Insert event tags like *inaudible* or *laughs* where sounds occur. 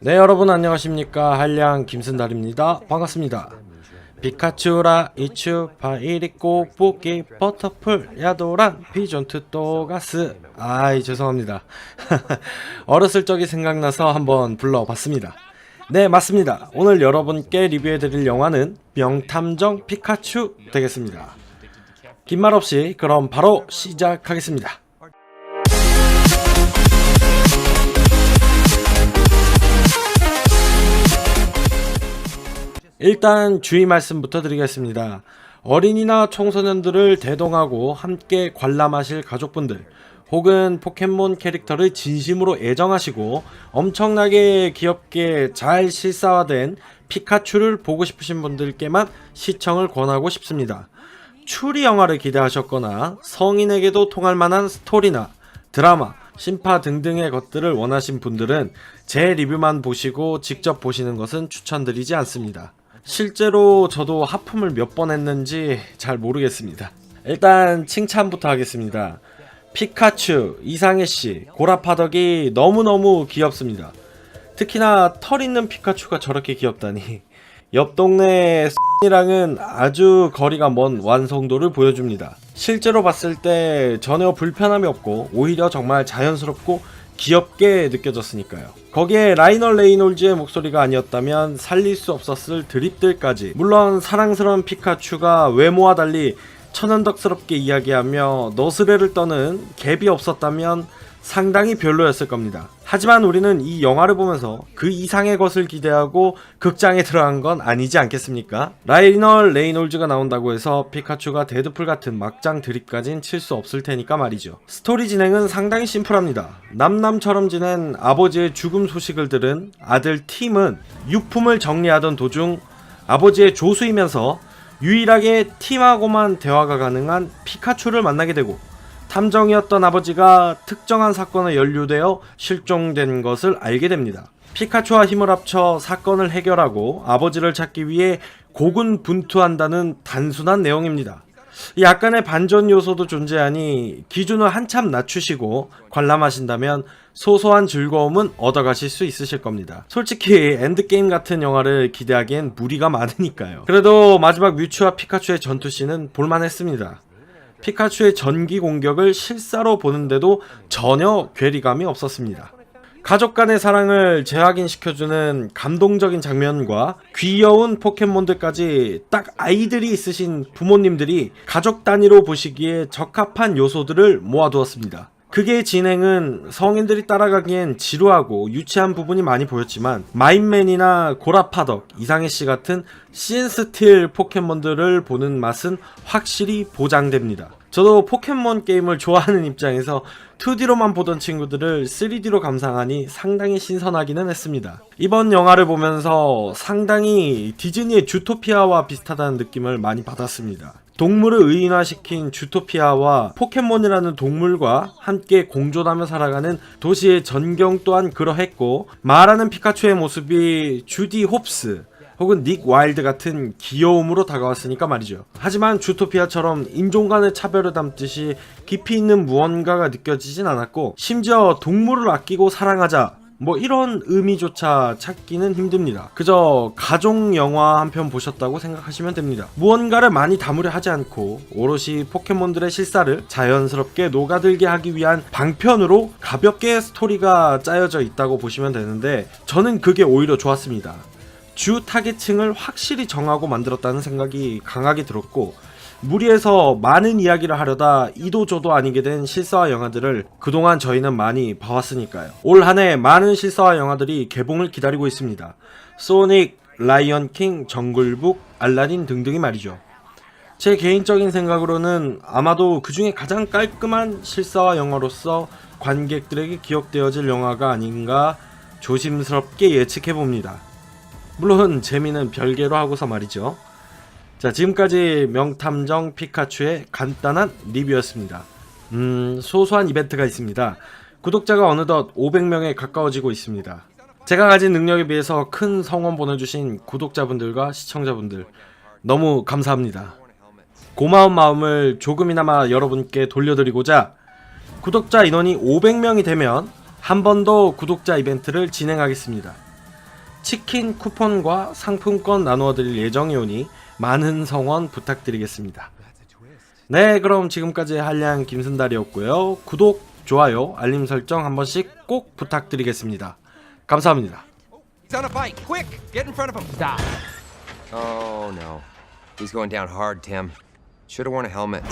네 여러분 안녕하십니까? 한량 김순달입니다. 반갑습니다. 피카츄라 이츄 파이리꼬 뽑기 버터풀 야도란 비존트 또가스. 아이 죄송합니다. *laughs* 어렸을 적이 생각나서 한번 불러봤습니다. 네 맞습니다. 오늘 여러분께 리뷰해드릴 영화는 명탐정 피카츄 되겠습니다. 긴 말 없이 그럼 바로 시작하겠습니다 일단 주의 말씀부터 드리겠습니다. 어린이나 청소년들을 대동하고 함께 관람하실 가족분들, 혹은 포켓몬 캐릭터를 진심으로 애정하시고 엄청나게 귀엽게 잘 실사화된 피카츄를 보고 싶으신 분들께만 시청을 권하고 싶습니다. 추리 영화를 기대하셨거나 성인에게도 통할 만한 스토리나 드라마, 심파 등등의 것들을 원하신 분들은 제 리뷰만 보시고 직접 보시는 것은 추천드리지 않습니다. 실제로 저도 하품을 몇 번 했는지 잘 모르겠습니다. 일단 칭찬부터 하겠습니다. 피카츄, 이상해씨, 고라파덕이 너무너무 귀엽습니다. 특히나 털 있는 피카츄가 저렇게 귀엽다니. 옆 동네 이랑은 아주 거리가 먼 완성도를 보여줍니다. 실제로 봤을 때 전혀 불편함이 없고 오히려 정말 자연스럽고 귀엽게 느껴졌으니까요. 거기에 라이널 레이놀즈의 목소리가 아니었다면 살릴 수 없었을 드립들까지. 물론 사랑스러운 피카츄가 외모와 달리 천연덕스럽게 이야기하며 너스레를 떠는 갭이 없었다면 상당히 별로였을 겁니다. 하지만 우리는 이 영화를 보면서 그 이상의 것을 기대하고 극장에 들어간 건 아니지 않겠습니까? 라이널 레이놀즈가 나온다고 해서 피카츄가 데드풀 같은 막장 드립까진 칠 수 없을 테니까 말이죠. 스토리 진행은 상당히 심플합니다. 남남처럼 지낸 아버지의 죽음 소식을 들은 아들 팀은 유품을 정리하던 도중 아버지의 조수이면서 유일하게 팀하고만 대화가 가능한 피카츄를 만나게 되고 탐정이었던 아버지가 특정한 사건에 연루되어 실종된 것을 알게 됩니다. 피카츄와 힘을 합쳐 사건을 해결하고 아버지를 찾기 위해 고군분투한다는 단순한 내용입니다. 약간의 반전 요소도 존재하니 기준을 한참 낮추시고 관람하신다면 소소한 즐거움은 얻어가실 수 있으실 겁니다. 솔직히 엔드게임 같은 영화를 기대하기엔 무리가 많으니까요. 그래도 마지막 뮤츠와 피카츄의 전투씬은 볼만했습니다. 피카츄의 전기 공격을 실사로 보는데도 전혀 괴리감이 없었습니다. 가족 간의 사랑을 재확인시켜주는 감동적인 장면과 귀여운 포켓몬들까지 딱 아이들이 있으신 부모님들이 가족 단위로 보시기에 적합한 요소들을 모아두었습니다. 그게 진행은 성인들이 따라가기엔 지루하고 유치한 부분이 많이 보였지만 마인맨이나 고라파덕, 이상해씨 같은 신스틸 포켓몬들을 보는 맛은 확실히 보장됩니다. 저도 포켓몬 게임을 좋아하는 입장에서 2D로만 보던 친구들을 3D로 감상하니 상당히 신선하기는 했습니다. 이번 영화를 보면서 상당히 디즈니의 주토피아와 비슷하다는 느낌을 많이 받았습니다. 동물을 의인화시킨 주토피아와 포켓몬이라는 동물과 함께 공존하며 살아가는 도시의 전경 또한 그러했고 말하는 피카츄의 모습이 주디 홉스 혹은 닉 와일드 같은 귀여움으로 다가왔으니까 말이죠. 하지만 주토피아처럼 인종 간의 차별을 담듯이 깊이 있는 무언가가 느껴지진 않았고 심지어 동물을 아끼고 사랑하자 뭐 이런 의미조차 찾기는 힘듭니다. 그저 가족 영화 한 편 보셨다고 생각하시면 됩니다. 무언가를 많이 담으려 하지 않고 오롯이 포켓몬들의 실사를 자연스럽게 녹아들게 하기 위한 방편으로 가볍게 스토리가 짜여져 있다고 보시면 되는데 저는 그게 오히려 좋았습니다. 주 타겟층을 확실히 정하고 만들었다는 생각이 강하게 들었고 무리해서 많은 이야기를 하려다 이도저도 아니게 된 실사화 영화들을 그동안 저희는 많이 봐왔으니까요. 올 한해 많은 실사화 영화들이 개봉을 기다리고 있습니다. 소닉, 라이언 킹, 정글북, 알라딘 등등이 말이죠. 제 개인적인 생각으로는 아마도 그 중에 가장 깔끔한 실사화 영화로서 관객들에게 기억되어질 영화가 아닌가 조심스럽게 예측해 봅니다. 물론 재미는 별개로 하고서 말이죠. 자, 지금까지 명탐정 피카츄의 간단한 리뷰였습니다. 음, 소소한 이벤트가 있습니다. 구독자가 어느덧 500명에 가까워지고 있습니다. 제가 가진 능력에 비해서 큰 성원 보내주신 구독자분들과 시청자분들 너무 감사합니다. 고마운 마음을 조금이나마 여러분께 돌려드리고자 구독자 인원이 500명이 되면 한 번 더 구독자 이벤트를 진행하겠습니다. 치킨 쿠폰과 상품권 나누어 드릴 예정이오니 많은 성원 부탁드리겠습니다. 네, 그럼 지금까지 한량 김순달이었고요. 구독, 좋아요, 알림 설정 한 번씩 꼭 부탁드리겠습니다. 감사합니다. He's on a bike. Quick, get in front of him. Stop. Oh no. He's going down hard, Tim. Should have worn a helmet.